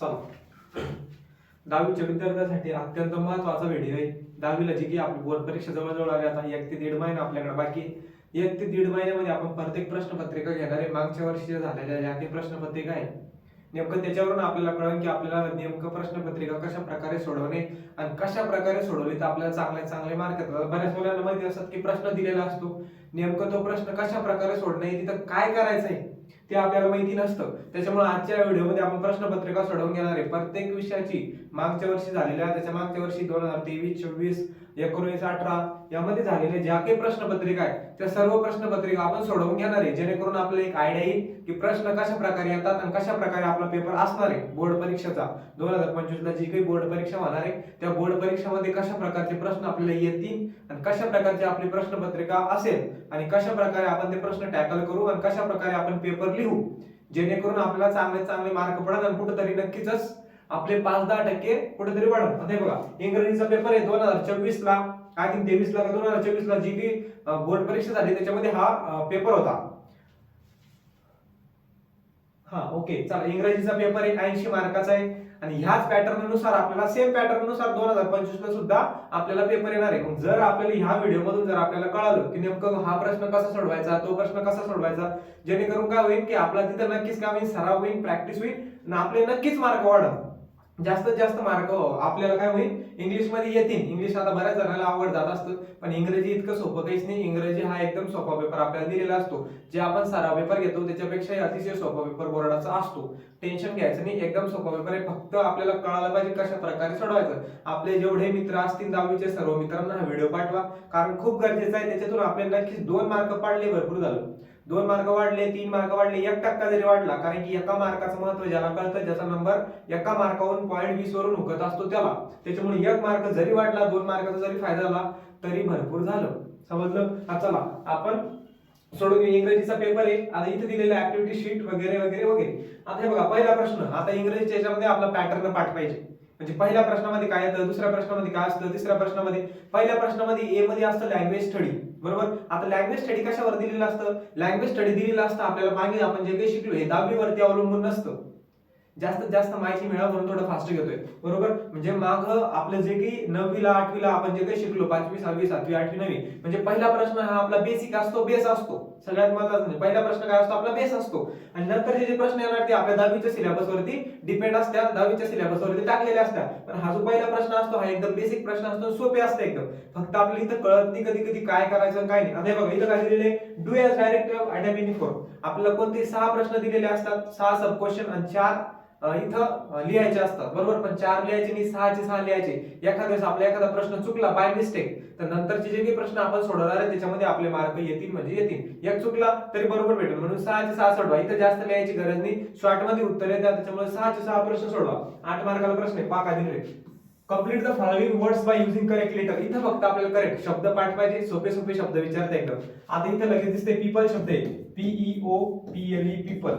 चला. दहावीच्या विद्यार्थ्यांसाठी अत्यंत महत्त्वाचा व्हिडिओ आहे. दहावीला जी की आपली बोर्ड परीक्षा जवळजवळ आली आता एक ते दीड महिना आपल्याकडे बाकी एक ते दीड महिन्यामध्ये आपण प्रत्येक प्रश्नपत्रिका घेणार आहे. मागच्या वर्षी झालेल्या ज्या काही प्रश्नपत्रिका आहे नेमकं त्याच्यावरून आपल्याला कळेल की आपल्याला नेमकं प्रश्नपत्रिका कशा प्रकारे सोडवणे आणि कशा प्रकारे सोडवली तर आपल्याला चांगले चांगले मार्क येतात. बऱ्याच मुलांना माहिती असतात की प्रश्न दिलेला असतो. नेमकं तो प्रश्न कशा प्रकारे सोडणे तिथं काय करायचंय ते आपल्याला माहिती नसतं. त्याच्यामुळे आजच्या व्हिडिओमध्ये आपण प्रश्नपत्रिका सोडवून घेणार आहे. प्रत्येक विषयाची मागच्या वर्षी झालेल्या त्याच्या मागच्या वर्षी दोन हजार तेवीस चोवीस एकोणीस अठरा यामध्ये झालेल्या ज्या काही प्रश्नपत्रिका आहेत त्या सर्व प्रश्नपत्रिका आपण सोडवून घेणार आहे. जेणेकरून आपल्याला एक आयडिया येईल की प्रश्न कशा प्रकारे येतात आणि कशा प्रकारे आपला पेपर असणार आहे बोर्ड परीक्षेचा. दोन हजार पंचवीस ला जी काही बोर्ड परीक्षा होणार आहे त्या बोर्ड परीक्षेमध्ये कशा प्रकारचे प्रश्न आपल्याला येतील आणि कशा प्रकारची आपली प्रश्नपत्रिका असेल आणि कशा प्रकारे आपण ते प्रश्न टॅकल करू आणि कशा प्रकारे आपण पेपर लिहू जेणेकरून आपल्याला चांगले चांगले मार्क पडत आणि कुठेतरी नक्कीच आपले पाच दहा टक्के कुठेतरी वाढत आता बघा इंग्रजीचा पेपर आहे दोन हजार चोवीस ला आय थिंक तेवीस ला दोन हजार चोवीस ला जी बी बोर्ड परीक्षा झाली त्याच्यामध्ये हा पेपर होता. हा ओके चला इंग्रजीचा पेपर आहे ऐंशी मार्काचा आहे. आणि ह्याच पॅटर्ननुसार आपल्याला सेम पॅटर्ननुसार दोन हजार पंचवीस ला सुद्धा आपल्याला पेपर येणार आहे. मग जर आपल्याला ह्या व्हिडिओ मधून जर आपल्याला कळालं की नेमकं हा प्रश्न कसा सोडवायचा तो प्रश्न कसा सोडवायचा जेणेकरून काय होईल की आपला तिथं नक्कीच काय होईल सराव होईल प्रॅक्टिस होईल आणि आपले नक्कीच मार्क वाढत जास्तीत जास्त मार्क हो. आपल्याला काय होईल? इंग्लिशमध्ये येतील. इंग्लिश आता बऱ्याच जणांना आवड जात असतं. पण इंग्रजी इतकं सोपं काहीच नाही. इंग्रजी हा एकदम सोपा पेपर आपल्याला दिलेला असतो. जे आपण सराव पेपर घेतो त्याच्यापेक्षा अतिशय सोपा पेपर बोर्डाचा असतो. टेन्शन घ्यायचं नाही. एकदम सोपा पेपर आहे. फक्त आपल्याला कळायला पाहिजे कशा प्रकारे सोडवायचं. आपले जेवढे मित्र असतील दहावीचे सर्व मित्रांना हा व्हिडिओ पाठवा. कारण खूप गरजेचं आहे. त्याच्यातून आपल्याला नक्कीच दोन मार्क पाडले भरपूर झालं. दोन मार्क वाढले तीन मार्क वाढले एक टक्का जरी वाढला कारण की एका मार्काचं महत्त्व ज्याला कळतं ज्याचा नंबर एका मार्कावरून पॉईंट वीस वरून उकत असतो त्याला. त्याच्यामुळे एक मार्क जरी वाढला दोन मार्काचा जरी फायदा झाला तरी भरपूर झालं. समजलं? चला. आपण सोडून इंग्रजीचा पेपर आहे. आता इथे दिलेलं ऍक्टिव्हिटी शीट वगैरे वगैरे वगैरे. आता हे बघा पहिला प्रश्न. आता इंग्रजीच्या याच्यामध्ये आपला पॅटर्न पाठ पाहिजे म्हणजे पहिल्या प्रश्नामध्ये काय येतं? दुसऱ्या प्रश्नामध्ये काय असतं? तिसऱ्या प्रश्नामध्ये. पहिल्या प्रश्नामध्ये ए मध्ये असतं लँग्वेज स्टडी बरोबर? आता लँग्वेज स्टडी कशावर दिलेलं असतं? लँग्वेज स्टडी दिलेलं असतं आपल्याला मागे आपण जे काही शिकलो हे दहावीवरती अवलंबून नसतं. जास्तीत जास्त माहिती मिळावं म्हणून थोडं फास्ट घेतोय. बरोबर? म्हणजे माग आपलं जे काही नववीला आठवीला आपण जे काही शिकलो पाचवी सहावी सातवी आठवी नववी म्हणजे पहिला प्रश्न हा आपला बेसिक असतो बेस असतो. सगळ्यात महत्त्वाचा म्हणजे पहिला प्रश्न काय असतो? आपला बेस असतो. आणि नंतर जे प्रश्न येणार ते आपल्या दहावीच्या सिलेबस वरती डिपेंड असतात दहावीच्या सिलेबस वरती टाकलेल्या असतात. पण हा जो पहिला प्रश्न असतो हा एकदम बेसिक प्रश्न असतो सोपे असते एकदम. फक्त आपल्याला इथं कळत नाही कधी कधी काय करायचं काय नाही. आता बघा इथं काय दिलेले डू एस डायरेक्ट अटॅमिनी आपल्याला कोणते सहा प्रश्न दिलेले असतात? सहा सब क्वेश्चन आणि चार इथं लिहायचे असतात. बरोबर? पण चार लिहायचे आणि सहाचे सहा लिहायचे. एखाद्या वेळेस आपला एखादा प्रश्न चुकला बाय मिस्टेक तर नंतरचे जे काही प्रश्न आपण सोडवणार आहे त्याच्यामध्ये आपले मार्क येतील म्हणजे येतील. एक चुकला तरी बरोबर भेटेल. म्हणून सहाचे सहा सोडवा. इथं जास्त लिहायची गरज नाही. शॉर्टमध्ये उत्तर येतात. त्याच्यामुळे सहाचे सहा प्रश्न सोडवा. आठ मार्काला प्रश्न आहे. पाका दिले complete the following words by using correct letter इथं फक्त आपल्याला करेक्ट शब्द पाठ पाहिजे सोपे सोपे शब्द विचारता एकदम आता इथं लगेच दिसते पीपल शब्द आहे. P E O P L E people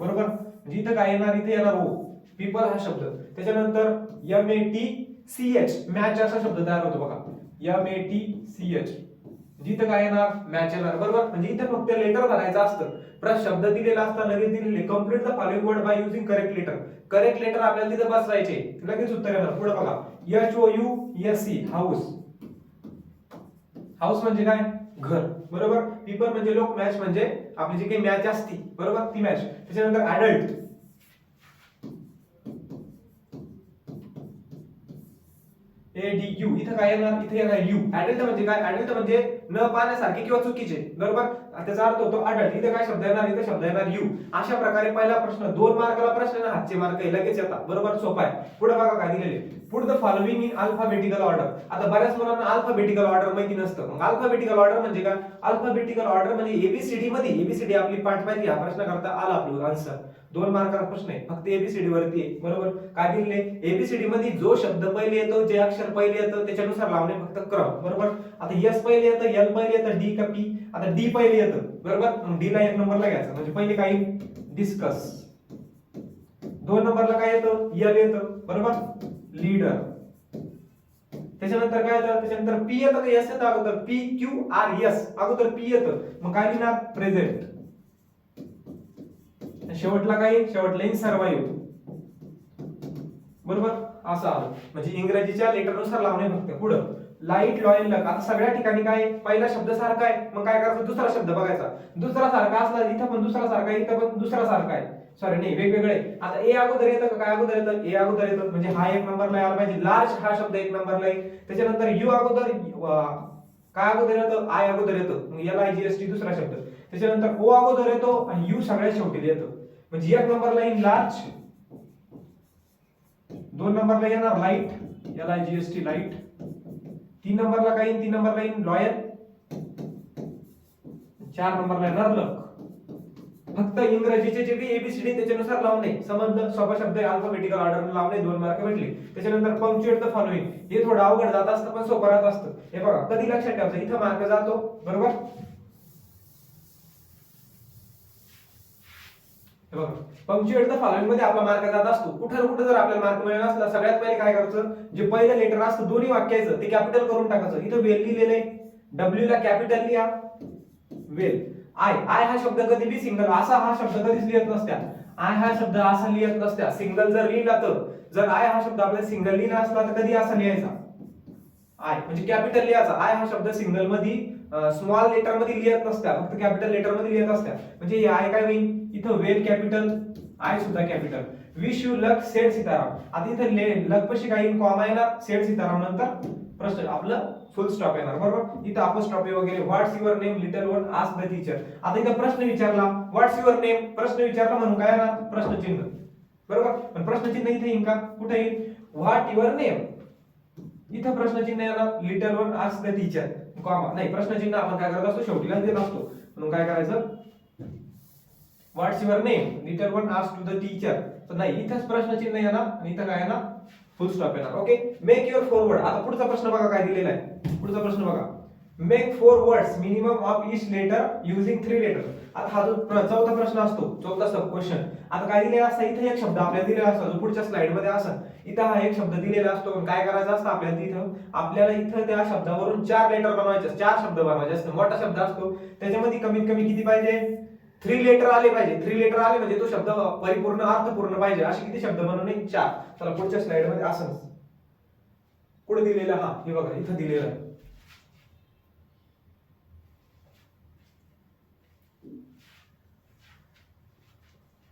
बरोबर? म्हणजे इथं काय येणार? इथे येणार ओ पीपल हा शब्द. त्याच्यानंतर M A T C H match असा शब्द तयार होतो बघा. M A T C H जिथं काय येणार? मॅच येणार. बरोबर? म्हणजे इथं फक्त लेटर करायचं असतं. प्लस शब्द दिलेला असता लगेच दिलेले. Complete the following word by using correct letter correct letter आपल्याला तिथं बसवायचे. लगेच उत्तर येणार. पुढे बघा. H O U S C house house म्हणजे काय? घर. बरोबर? पीपल म्हणजे लोक. मॅच म्हणजे आपली जी काही मॅच असती बरोबर? ती मॅच त्याच्यानंतर अडल्ट ए डी यू इथं काय येणार? इथे येणार यू ऍडल्ट म्हणजे काय? ऍडल्ट म्हणजे न पाहण्यासारखे किंवा चुकीचे. बरोबर? त्याचा अर्थ होतो अडल्ट इथे काय शब्द येणार? इथे शब्द येणार यू अशा प्रकारे पहिला प्रश्न दोन मार्काला प्रश्न ना हातचे मार्क. आहे लगेच येतात. बरोबर? सोपा आहे. पुढे बघा काय दिलेले पुढे the following in alphabetical order आता बऱ्याच मुलांना अल्फाबेटिकल ऑर्डर माहिती नसतं. मग अल्फाबेटिकल ऑर्डर म्हणजे काय? अल्फाबेटिकल ऑर्डर म्हणजे एबीसीडी मध्ये एबीसीडी आपली पाठ पाहिजे हा प्रश्न करता आला आपलं आन्सर दोन मार्काचा प्रश्न आहे फक्त एबीसीडी वरती आहे. बरोबर? काय दिले एबीसीडी मध्ये जो शब्द पहिले येतो जे अक्षर पहिले येतं त्याच्यानुसार लावणे फक्त क्रम. बरोबर? आता एस पहिले येतं एल पहिले येतं डी का पी आता डी पहिले येतं. बरोबर? मग डी ला एक नंबरला घ्यायचं. म्हणजे पहिले काही डिस्कस दोन नंबरला काय येतं? यल येतं. बरोबर? लीडर त्याच्यानंतर काय येतं त्याच्यानंतर पी येतं का? एस येतं अगोदर. पी क्यू आर एस अगोदर पी येतं. मग काय लिहिणार? प्रेझेंट शेवटला काय? शेवटला इन सर्वाईव्ह बरोबर? असं आलं. म्हणजे इंग्रजीच्या लेटरनुसार लावणे फक्त. पुढं. लाइट लॉयल लक आता सगळ्या ठिकाणी काय? पहिला शब्द सारखा आहे. मग काय करायचं? दुसरा शब्द बघायचा. दुसरा सारखा असला इथं पण दुसरा सारखा इथं पण दुसरा सारखा आहे. सॉरी नाही वेगवेगळे. आता ए अगोदर येतं का? काय अगोदर येतं? ए अगोदर येतं. म्हणजे हा एक नंबरला यायला पाहिजे. लार्ज हा शब्द एक नंबरला येईल. त्याच्यानंतर यू अगोदर काय अगोदर येतं? आय अगोदर येतं. मग L I G S T दुसरा शब्द. त्याच्यानंतर ओ अगोदर येतो आणि यू सगळ्यात शेवटी येतो. म्हणजे एक नंबरला येईल लार्ज दोन नंबरला येणार light L I G S T light तीन नंबरला काय येईल? तीन नंबरला येईल लॉयल चार नंबरला येणार लक फक्त इंग्रजीचे जे काही एबीसीडी त्याच्यानुसार लावणे. समजलं? सोपा शब्द अल्फाबेटिकल ऑर्डर लावणे. दोन मार्क भेटले. त्याच्यानंतर पंक्च्युएट द फॉलोइंग हे थोडं अवघड जात असतं पण सोपं राहत असतं. हे बघा कधी लक्षात ठेवायचं? इथं मार्क जातो. बरोबर? हे बघा. पंक्च्युएट द फॉलोइंगमध्ये आपला मार्क जात असतो. कुठं कुठं जर आपल्याला मार्क मिळाला असला सगळ्यात पहिले काय करायचं? जे पहिलं लेटर असतं दोन्ही वाक्याचं ते कॅपिटल करून टाकायचं. इथं वेल लिहिलेलं आहे. डब्ल्यू ला कॅपिटल लिहा. वेल. आय आय हा शब्द कधी बी सिंगल असा हा शब्द कधीच लिहित नसत्या. आय हा शब्द असा लिहित नसत्या. सिंगल जर लिहिला तर जर आय हा शब्द आपल्याला सिंगल लिहिला असला तर कधी असा लिहायचा? आय म्हणजे कॅपिटल लिहायचा. आय हा शब्द सिंगलमध्ये स्मॉल लेटरमध्ये लिहित नसत्या. फक्त कॅपिटल लेटरमध्ये लिहित असत्या. म्हणजे हे आय काय होईल इथं वेल कॅपिटल आय सुद्धा capital wish you luck said Sitaram आता इथं लक पशी काही कॉमा येणार? सेड सीताराम नंतर प्रश्न आपलं फुल स्टॉप येणार बरोबर? इथं आपण स्टॉप वगैरे. What's your name little one ask the teacher आता इथं प्रश्न विचारला. व्हॉट्स युअर नेम प्रश्न विचारला म्हणून काय येणार? प्रश्नचिन्ह. बरोबर? पण प्रश्नचिन्ह इथे येईल का? कुठे येईल व्हॉट युअर नेम इथं प्रश्नचिन्ह येणार. Little one ask the teacher comma नाही प्रश्नचिन्ह आपण काय करत असतो? शेवटीला देत असतो. म्हणून काय करायचं? What's your name little one ask to the teacher तर नाही इथंच प्रश्नचिन्ह येणार आणि इथं काय येणार? फुल स्टॉप येणार. ओके मेक युअर फॉरवर्ड आता पुढचा प्रश्न बघा काय दिलेला आहे. पुढचा प्रश्न बघा. Make four words minimum of each letter using three letter आता हा जो चौथा प्रश्न असतो चौथा सब क्वेश्चन आता काय दिलेला असता? इथे एक शब्द आपल्याला दिलेला असतो. जो पुढच्या स्लाइडमध्ये असं. इथं हा एक शब्द दिलेला असतो. काय करायचं असतं आपल्याला तिथं आपल्याला इथं त्या शब्दावरून चार लेटर बनवायचे चार शब्द बनवायचे असतात मोठा शब्द असतो. त्याच्यामध्ये कमीत कमी किती पाहिजे? थ्री लेटर आले पाहिजे. थ्री लेटर आले म्हणजे तो शब्द परिपूर्ण अर्थपूर्ण पाहिजे. असे किती शब्द बनवणे चार. चला पुढच्या स्लाइडमध्ये असं. पुढे दिलेला? हा हे बघा इथं दिलेला आहे.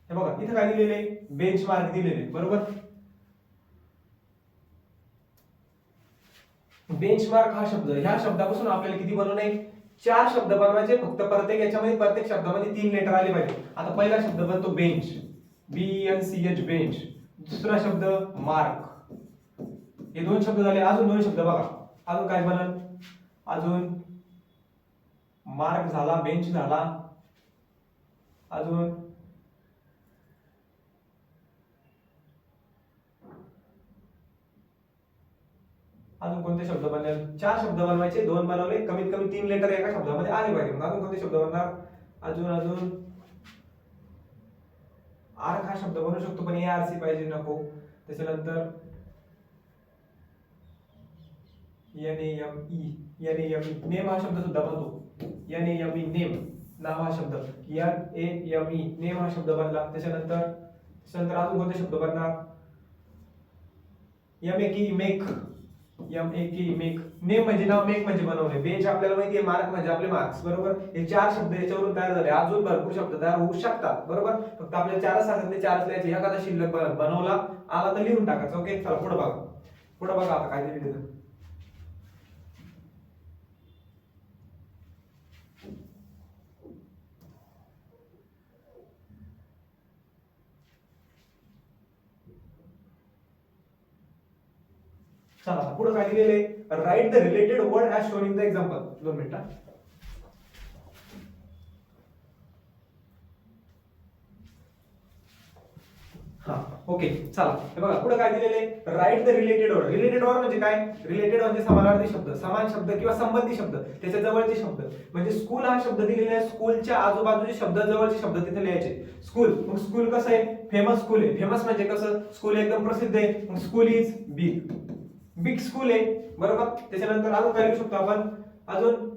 हे बघा इथं काय दिलेले बेंच मार्क दिलेले बरोबर? बेंच मार्क हा शब्द. ह्या शब्दापासून आपल्याला किती बनवणे चार शब्द बनवायचे फक्त प्रत्येक याच्यामध्ये प्रत्येक शब्दामध्ये तीन लेटर आले पाहिजे. आता पहिला शब्द बनतो bench B N C H bench दुसरा शब्द मार्क हे दोन शब्द झाले. अजून दोन शब्द बघा. अजून काय बनल? अजून मार्क झाला बेंच झाला. अजून अजून कोणते शब्द बनले? चार शब्द बनवायचे दोन बनवले कमीत कमी तीन लेटर एका शब्दामध्ये आले पाहिजे. मग अजून कोणते शब्द बनणार? अजून अजून. आर्क हा शब्द बनवू शकतो पण ए आर सी पाहिजे नको. त्याच्यानंतर N M E N M E name हा शब्द सुद्धा बनतो. N A M E name. नाव हा शब्द. N A M E name हा शब्द बनला. त्याच्यानंतर त्याच्यानंतर अजून कोणते शब्द बनणार? M A K make M A K make name म्हणजे नाव मेक म्हणजे बनवणे. बेंच आपल्याला माहिती आहे मार्क म्हणजे आपले मार्क्स बरोबर? हे चार शब्द याच्यावरून तयार झाले. अजून भरपूर शब्द तयार होऊ शकतात बरोबर? फक्त आपल्याला चारच सांगितले चारच लिहायचे. एखादा शिल्लक बनवला आला तर लिहून टाकायचं ओके चला पुढे बघा. पुढे बघा आता काय दिलेलं आहे. चला पुढे काय दिलेले write the related word as shown in the example दोन मिनिटं. हा ओके चला. हे बघा पुढे काय दिलेले write the related word related word म्हणजे काय? रिलेटेड म्हणजे समानार्थी शब्द समान शब्द किंवा संबंधी शब्द त्याच्या जवळचे शब्द. म्हणजे स्कूल हा शब्द दिलेला आहे स्कूलच्या आजूबाजूचे शब्द जवळचे शब्द तिथे लिहायचे. स्कूल मग स्कूल कसं आहे? फेमस स्कूल आहे. फेमस म्हणजे कसं? स्कूल एकदम प्रसिद्ध आहे. मग school is big big school आहे. बरोबर? त्याच्यानंतर अजून काय लिहू शकतो आपण? अजून?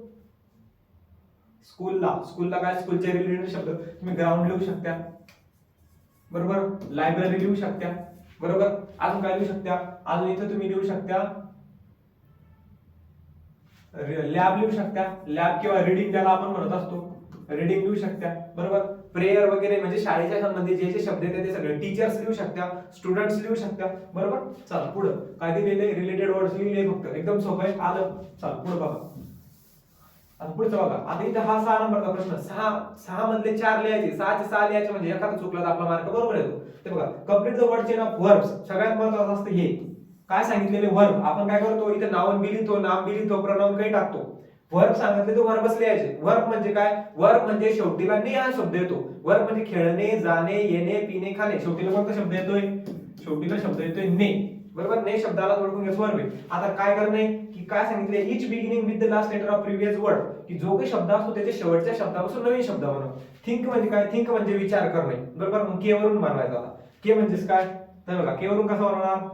स्कूलला स्कूलला काय? स्कूलचे रिलेटेड शब्द. तुम्ही ग्राउंड लिहू शकता. बरोबर? लायब्ररी लिहू शकता. बरोबर? अजून काय लिहू शकता? अजून इथं तुम्ही लिहू शकता. लॅब लिहू शकता. लॅब किंवा रिडिंग ज्याला आपण म्हणत असतो. रिडिंग लिहू शकता. बरोबर? प्रेयर वगैरे म्हणजे शाळेच्या संबंधित जे जे शब्द आहेत ते सगळे टीचर्स लिहू शकता स्टुडंट्स लिहू शकता बरोबर? चला पुढं. काय दिलेले? रिलेटेड वर्ड्स लिहिले फक्त. एकदम सोपं आहे. आलं. चला पुढे बघा. आता पुढचं बघा. आता इथं हा सहा नंबरचा प्रश्न. सहा सहा मधले चार लिहायचे. सहाचे सहा लिहायचे म्हणजे एखादा चुकला तर आपला मार्क बरोबर येतो. ते बघा. Complete the word chain of verbs सगळ्यात महत्वाचं असतं हे. काय सांगितलेले? वर्ब आपण काय करतो? इथं नावन बी लिहितो नाम बी लिहितो प्रणाम काही टाकतो. वर्ब सांगितले तो वर्बच लिहायचे. वर्ब म्हणजे काय? वर्ब म्हणजे शेवटीला ने हा शब्द येतो. वर्ब म्हणजे खेळणे जाणे येणे पिणे खाणे. शेवटीला कोणता शब्द येतोय? शेवटीला शब्द येतोय ने. बरोबर? ने शब्दाला ओळखून घ्यायचं वर्ब. आता काय करणे? की काय सांगितले? Each beginning with the last letter of previous word की जो काही शब्द असतो त्याच्या शेवटच्या शब्दापासून नवीन शब्द बनव थिंक म्हणजे काय? थिंक म्हणजे विचार करणे. बरोबर? मग के वरून बनवायचा आता के म्हणजेच काय? तर बघा के वरून कसं बनवणार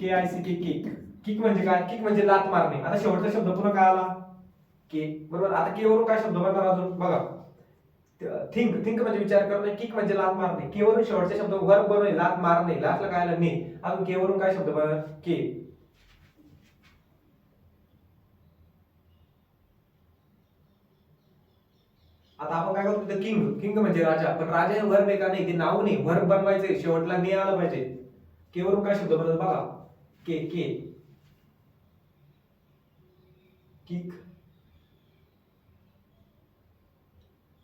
K I C K cake kick म्हणजे काय? किक म्हणजे लात मारणे. आता शेवटचा शब्द पुन्हा काय आला? के. बरोबर? आता के वरून काय शब्द बनणार अजून? बघा. थिंक. थिंक म्हणजे विचार करणे. किक म्हणजे लात मारणे. के वरून शेवटचे शब्द वर्ब बनवणे लात मारणे. लातला काय आलं? ने. अजून के वरून काय शब्द बनणार? के. आता आपण काय करतो? किंग. किंग म्हणजे राजा. पण राजा हे वर्ब एका का नाही? ते नाव नाही. वर्ब बनवायचे शेवटला ने आलं पाहिजे. के वरून काय शब्द बनवतो बघा. K. K. Kick.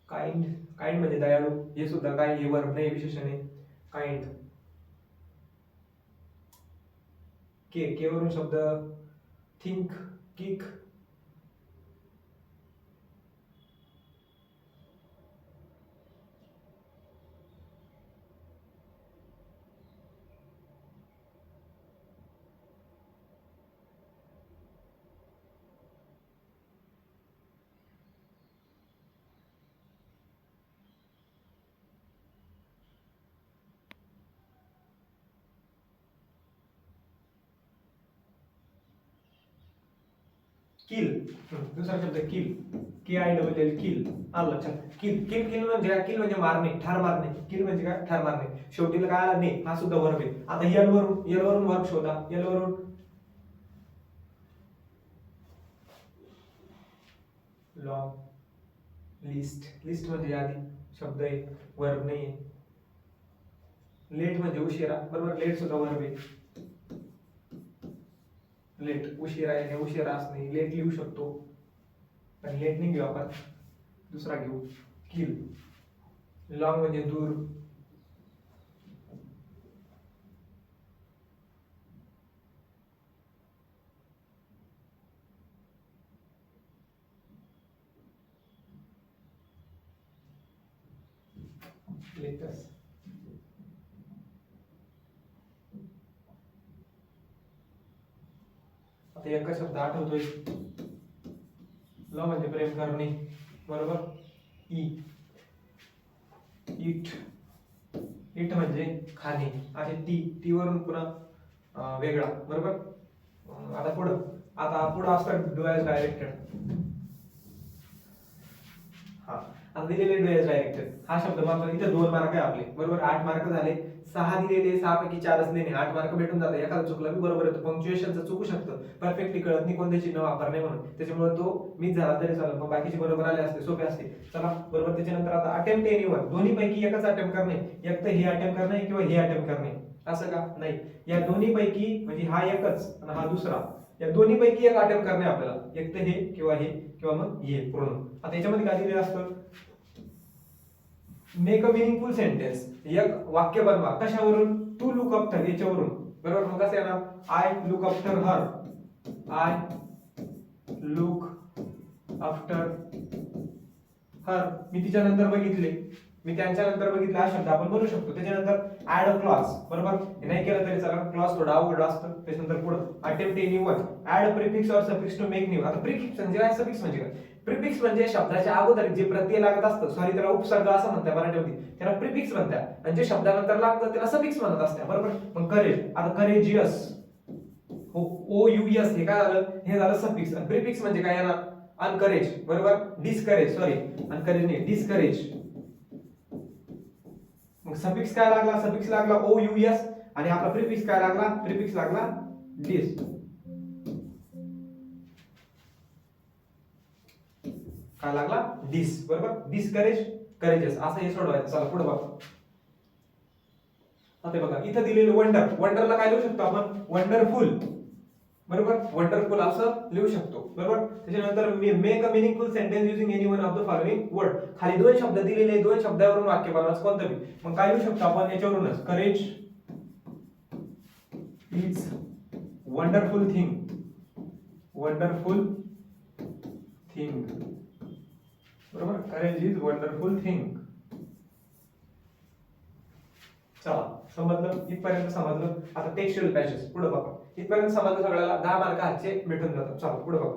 Kind kind म्हणजे दयाळू. हे सुद्धा काय हे वर्ब नाही विशेषण आहे. काइंड के के वरून शब्द थिंक किक किल. दुसरा शब्द kill. K I double L kill. आलं लक्षात. किल. किल किल म्हणजे काय? किल म्हणजे मारणे ठार मारणे. किल म्हणजे काय? ठार मारणे. शेवटीला काय आला? ने. हा सुद्धा वर्ग आहे आता यल वरून यल वरून वर्ग शोधा. यल वरून. लॉंग लिस्ट लिस्ट म्हणजे यादी शब्द आहे वर्ग नाही आहे लेट म्हणजे उशिरा. बरोबर? लेट सुद्धा वर्ग आहे लेट उशिरा येणे उशिरा असणे लेट लिहू शकतो. पण लेट नाही घेऊ आपण. दुसरा घेऊ. किल लॉंग म्हणजे दूर. लेटस एक एका शब्द आठवतोय. ल म्हणजे प्रेम करणे बरोबर? ई. इट. इट म्हणजे खाणे. असे टी टी वरून पुन्हा वेगळा बरोबर? आता पुढं. आता पुढं असतं डोळ्यास डायरेक्टेड हा. आता दिलेले डोळ्यास डायरेक्टेड हा शब्द मात्र इथे दोन मार्क आहे आपले. बरोबर? आठ मार्क झाले. सहा दिलेले सहा पैकी चारच देणे आठ मार्क भेटून जातात. एखादा चुकला मी बरोबर येतो पंक्च्युएशनचं चुकू शकतं. परफेक्टली कळत नाही कोणते चिन्ह वापरणे म्हणून. त्याच्यामुळे तो मी झाला तरी चालेल. मग बाकीचे बरोबर आले असते सोपे असते. चला बरोबर त्याच्यानंतर आता अटेम्प्ट एनी वन दोन्ही पैकी एकच अटेम्प्ट करणे. एक तर हे अटेम्प्ट करणे किंवा हे अटेम्प्ट करणे. असं का? नाही. या दोन्ही पैकी म्हणजे हा एकच आणि हा दुसरा. या दोन्ही पैकी एक अटेम्प्ट करणे आपल्याला. एक तर हे किंवा हे किंवा मग हे पूर्ण. आता याच्यामध्ये काय दिलेलं असतं? मेक अ मिनिंगफुल सेंटेन्स एक वाक्य बनवा. कशावरून? टू लुक आफ्टर याच्यावरून. बरोबर मग कसं येणार? I look after her I look after her मी तिच्या नंतर बघितले. मी त्यांच्या नंतर बघितला. हा शब्द आपण बनवू शकतो. त्याच्यानंतर ऍड अ क्लॉज बरोबर? हे नाही केलं तरी चला क्लॉज थोडा अवघड असतं. त्याच्यानंतर पुढे. Attempt any one add prefix or suffix to make new आता प्रिफिक्स म्हणजे काय? सफिक्स म्हणजे काय? प्रिफिक्स म्हणजे शब्दाच्या अगोदर जे प्रत्यय लागत असतं सॉरी त्याला उपसर्ग असं म्हणतात मराठीमध्ये त्याला प्रिफिक्स म्हणतात. आणि जे शब्दानंतर लागतं त्याला सफिक्स म्हणत असतात. बरोबर? मग करेज आता करेजियस ओ यू एस हे काय झालं? हे झालं सफिक्स. आणि प्रिफिक्स म्हणजे काय याला? अनकरेज बरोबर? डिस्करेज सॉरी अनकरेज नाही. डिस्करेज मग सफिक्स काय लागला? सफिक्स लागला ओ यू एस आणि आपला प्रिफिक्स काय लागला? प्रिफिक्स लागला डिस काय लागला? डिस बरोबर? डिस्करेज करेजेस असं हे सोडवायचं. चला पुढे बघा. आता बघा. इथं दिलेलं वंडर वंडरला काय लिहू शकतो आपण? वंडरफुल बरोबर? वंडरफुल असं लिहू शकतो. बरोबर? त्याच्यानंतर make a meaningful sentence using any one of the following word खाली दोन शब्द दिलेले दोन शब्दावरून वाक्य बनवायचं कोणतं बी? मग काय लिहू शकतो आपण याच्यावरूनच? Courage is wonderful thing wonderful thing बरोबर? करेज इज वंडरफुल थिंग चला समजलं? इथपर्यंत समजलं. आता टेक्स्च्युअल पॅचेस पुढे बघा. इथपर्यंत समजलं सगळ्याला दहा मार्क हातचे भेटून जातात. चला पुढे बघा.